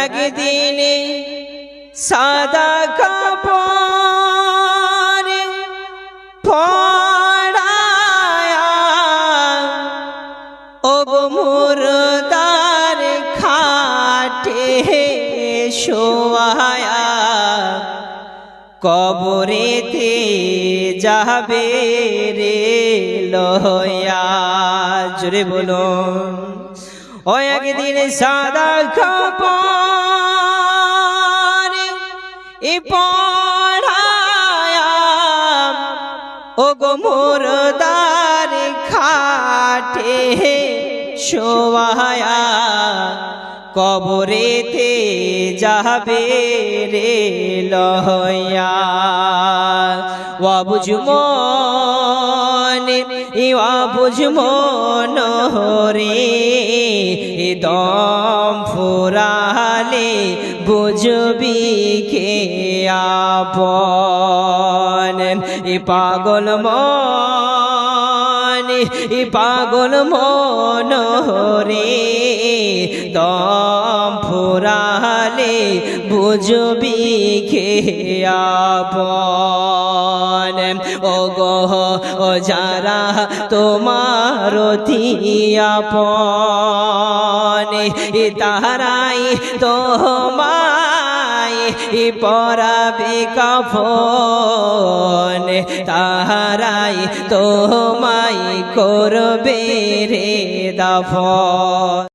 একদিনে সাদা কাপড় পড়ায়া ও গো মুরদার খাটে শোয়ায়া কবরেতে যাবে রে লয়া জোরে বলুন ও একদিন সাদা কাপড় এ পড়ায়া ও গো মোরদার খাটে শোয়ায়া, কবরেতে যাবে রে লহয়া। ওয়াবুজমন ওয়াবুজমন নহরে দম ফুরালে বুঝবি কে আপন। এ পাগল মন, এ পাগল মন রে দম ফুরালে বুঝবি কে আপন? ও গহ ও যারা তোমার এ তাহারাই তোমায় পরাবে কাফন। তাহারাই তোমায় করবে রে দাফন।